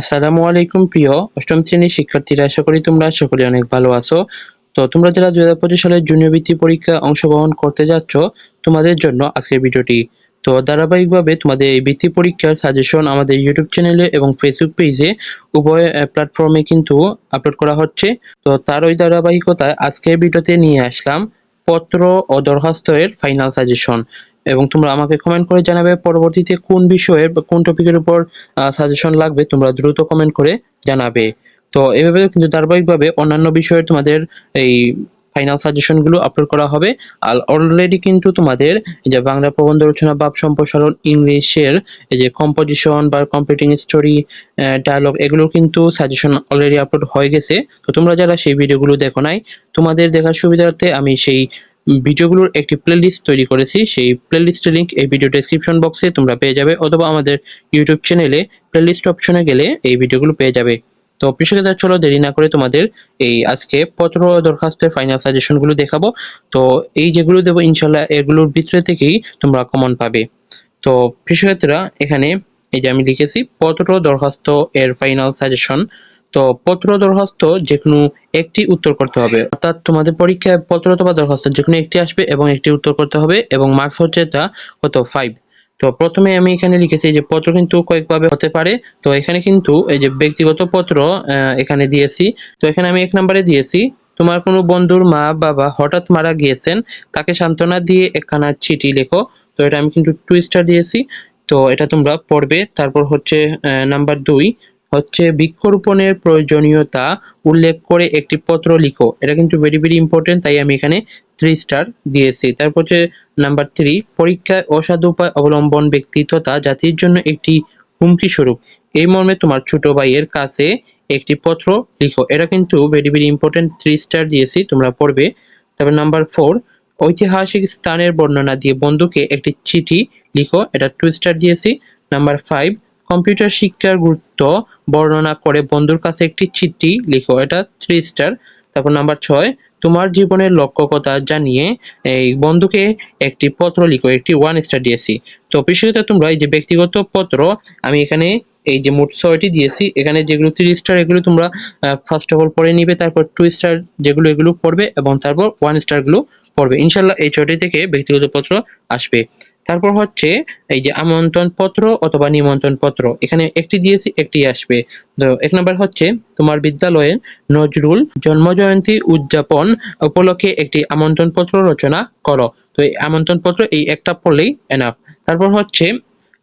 আসসালামু আলাইকুম, প্রিয় অষ্টম শ্রেণির শিক্ষার্থীরা, আশা করি তোমরা সকলে অনেক ভালো আছো। তো তোমরা যারা দুই হাজার পঁচিশ সালের জুনিয়র বৃত্তি পরীক্ষা অংশগ্রহণ করতে যাচ্ছ, তোমাদের জন্য আজকের ভিডিওটি। তো ধারাবাহিকভাবে তোমাদের এই বৃত্তি পরীক্ষার সাজেশন আমাদের ইউটিউব চ্যানেলে এবং ফেসবুক পেজে উভয় প্ল্যাটফর্মে কিন্তু আপলোড করা হচ্ছে। তো তার ওই ধারাবাহিকতায় আজকের ভিডিওতে নিয়ে আসলাম পত্র ও দরখাস্তের ফাইনাল সাজেশন এবং তোমরা আমাকে কমেন্ট করে জানাবে পরবর্তীতে কোন বিষয়ে কোন টপিকের উপর সাজেশন লাগবে, তোমরা দ্রুত কমেন্ট করে জানাবে। তো এভাবে কিন্তু ধারাবাহিকভাবে অন্যান্য বিষয়ে তোমাদের এই ফাইনাল সাজেশনগুলো আপলোড করা হবে। আর অলরেডি কিন্তু তোমাদের এই যে বাংলা প্রবন্ধ রচনা ভাব সম্প্রসারণ, ইংলিশের এই যে কম্পোজিশন বা কম্পিউটিং স্টোরি ডায়লগ এগুলো কিন্তু সাজেশন অলরেডি আপলোড হয়ে গেছে। তো তোমরা যারা সেই ভিডিওগুলো দেখো নাই, তোমাদের দেখার সুবিধার্থে আমি সেই ভিডিওগুলোর একটি প্লেলিস্ট তৈরি করেছি। সেই প্লেলিস্টের লিংক এই ভিডিও ডেসক্রিপশন বক্সে তোমরা পেয়ে যাবে অথবা আমাদের ইউটিউব চ্যানেলে প্লেলিস্ট অপশনে গেলে এই ভিডিওগুলো পেয়ে যাবে। তো কৃষকেরা চলো দেরি না করে তোমাদের এই আজকে পত্র দরখাস্তের ফাইনাল সাজেশনগুলো দেখাবো। তো এই যেগুলো দেবো, ইনশাল্লাহ এগুলোর ভিতরে থেকেই তোমরা কমন পাবে। তো কৃষকেরা এখানে এই যে আমি লিখেছি পত্র দরখাস্ত এর ফাইনাল সাজেশন তো পত্র দরখাস্ত যে কোনো একটি উত্তর করতে হবে। অর্থাৎ তোমাদের পরীক্ষায় পত্র অথবা দরখাস্ত যে কোনো একটি আসবে এবং একটি উত্তর করতে হবে এবং মার্কস হচ্ছে তা কত? ফাইভ তো প্রথমে আমি এখানে লিখেছি যে পত্র কিন্তু কয়েকভাবে হতে পারে। তো এখানে কিন্তু এই যে ব্যক্তিগত পত্র এখানে দিয়েছি। তো এখানে আমি এক নম্বরে দিয়েছি, তোমার কোনো বন্ধুর মা, বাবা হঠাৎ মারা গিয়েছেন, তাকে সান্ত্বনা দিয়ে একখানা চিঠি লেখো। তো এটা আমি কিন্তু টুইস্টার দিয়েছি। তো এটা তোমরা পড়বে। তারপর হচ্ছে নাম্বার দুই হচ্ছে বৃক্ষরোপণের প্রয়োজনীয়তা উল্লেখ করে একটি পত্র লিখো। এটা কিন্তু ভেরি ভেরি ইম্পর্টেন্ট তাই আমি এখানে থ্রি স্টার দিয়েছি। তারপর হচ্ছে নাম্বার থ্রি পরীক্ষায় অসাধু উপায় অবলম্বন ব্যক্তিত্বতা জাতির জন্য একটি হুমকি স্বরূপ। এই মর্মে তোমার ছোট ভাইয়ের কাছে একটি পত্র লিখো। এটা কিন্তু very very important three star দিয়েছি, তোমরা পড়বে। তারপর নাম্বার ফোর ঐতিহাসিক স্থানের বর্ণনা দিয়ে বন্ধুকে একটি চিঠি লিখো। এটা টু স্টার দিয়েছি। নাম্বার ফাইভ কম্পিউটার শিক্ষার গুরুত্ব বর্ণনা করে বন্ধুর কাছে একটি চিঠি লিখো, এটা থ্রি স্টার তারপর নাম্বার ছয়, তোমার জীবনের লক্ষ্য কথা জানিয়ে এই বন্ধুকে একটি পত্র লিখো, একটি ওয়ান স্টার দিয়েছি। তো বিশেষত তোমরা এই যে ব্যক্তিগত পত্র, আমি এখানে এই যে মোট ছয়টি দিয়েছি, এখানে যেগুলো থ্রি স্টার এগুলো তোমরা ফার্স্ট অফ অল পড়ে নিবে, তারপর টু স্টার যেগুলো, এগুলো পড়বে এবং তারপর ওয়ান স্টারগুলো পড়বে। ইনশাল্লাহ এই ছয়টি থেকে ব্যক্তিগত পত্র আসবে। তারপর হচ্ছে এই যে আমন্ত্রণ পত্র অথবা নিমন্ত্রণ পত্র এখানে একটি দিয়েছি, একটি আসবে। তো এক নম্বর হচ্ছে তোমার বিদ্যালয়ের নজরুল জন্ম জয়ন্তী উদযাপন উপলক্ষে একটি আমন্ত্রণ পত্র রচনা করো। তো এই আমন্ত্রণ পত্র এই একটা পড়লেই এনাফ তারপর হচ্ছে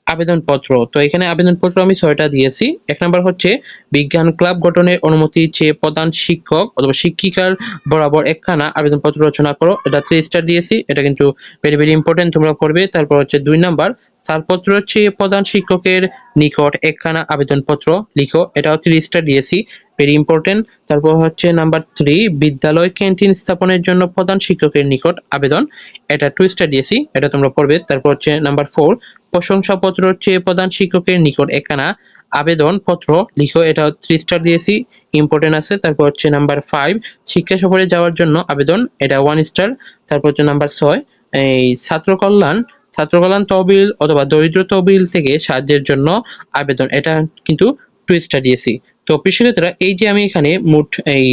আবেদনপত্র। তো এখানে আবেদনপত্র আমি ছয়টা দিয়েছি। এক নম্বর হচ্ছে, বিজ্ঞান ক্লাব গঠনের অনুমতি চেয়ে প্রধান শিক্ষক অথবা শিক্ষিকার বরাবর একখানা আবেদনপত্র রচনা করো। এটা থ্রি স্টার দিয়েছি। এটা কিন্তু ভেরি ভেরি ইম্পর্টেন্ট তোমরা করবে তারপর হচ্ছে দুই নাম্বার, ছাড়পত্র চেয়ে প্রধান শিক্ষকের নিকট একখানা আবেদনপত্র লিখো। এটাও থ্রি স্টার দিয়েছি। ভেরি ইম্পর্টেন্ট তারপর হচ্ছে নাম্বার থ্রি বিদ্যালয় ক্যান্টিন স্থাপনের জন্য প্রধান শিক্ষকের নিকট আবেদন। এটা টু স্টার দিয়েছি। এটা তোমরা পড়বে। তারপর হচ্ছে নাম্বার ফোর প্রশংসাপত্র চেয়ে প্রধান শিক্ষকের নিকট একখানা আবেদন পত্র লিখো, এটা থ্রি স্টার দিয়েছি ইম্পর্টেন্ট আছে। তারপর হচ্ছে নাম্বার ফাইভ শিক্ষা সফরে যাওয়ার জন্য আবেদন, এটা ওয়ান স্টার তারপর হচ্ছে নাম্বার ছয়, এই ছাত্র কল্যাণ ছাত্র কল্যাণ তহবিল অথবা দরিদ্র তহবিল থেকে সাহায্যের জন্য আবেদন, এটা কিন্তু টু স্টার দিয়েছি। তো কৃষিক্ষেত্রে এই যে আমি এখানে মোট এই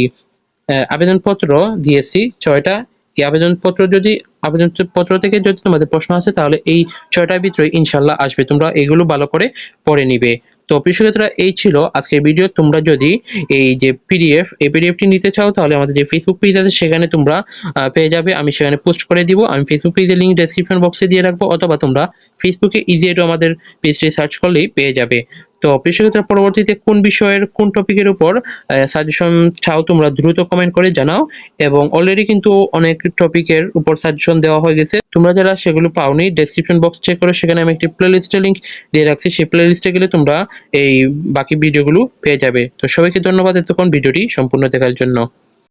আবেদনপত্র দিয়েছি, ছয়টা এই আবেদনপত্র যদি, আবেদনপত্র থেকে যদি তোমাদের প্রশ্ন আসে, তাহলে এই ছয়টার ভিতরে ইনশাল্লাহ আসবে। তোমরা এগুলো ভালো করে পড়ে নিবে। তো কৃষিক্ষেত্রে এই ছিল আজকের ভিডিও। তোমরা যদি এই যে পিডিএফ এই পিডিএফটি নিতে চাও, তাহলে আমাদের যে ফেসবুক পেজ আছে, সেখানে তোমরা পেয়ে যাবে। আমি সেখানে পোস্ট করে দিব। আমি ফেসবুক পেজের লিঙ্ক ডেসক্রিপশন বক্সে দিয়ে রাখব, অথবা তোমরা ফেসবুকে ইজিয়েটও আমাদের পেজটি সার্চ করলেই পেয়ে যাবে। তো কৃষিক্ষেত্রে পরবর্তীতে কোন বিষয়ের, কোন টপিকের উপর সাজেশন চাও তোমরা দ্রুত কমেন্ট করে জানাও এবং অলরেডি কিন্তু অনেক টপিকের উপর সাজেশন দেওয়া হয়ে গেছে। তোমরা যারা সেগুলো পাওনি ডেসক্রিপশন বক্স চেক করো সেখানে আমি একটি প্লে লিস্টের লিঙ্ক দিয়ে রাখছি। সেই প্লেলিস্টে গেলে তোমরা এই বাকি ভিডিওগুলো পেয়ে যাবে। তো সবাইকে ধন্যবাদ এতক্ষণ ভিডিওটি সম্পূর্ণ দেখার জন্য।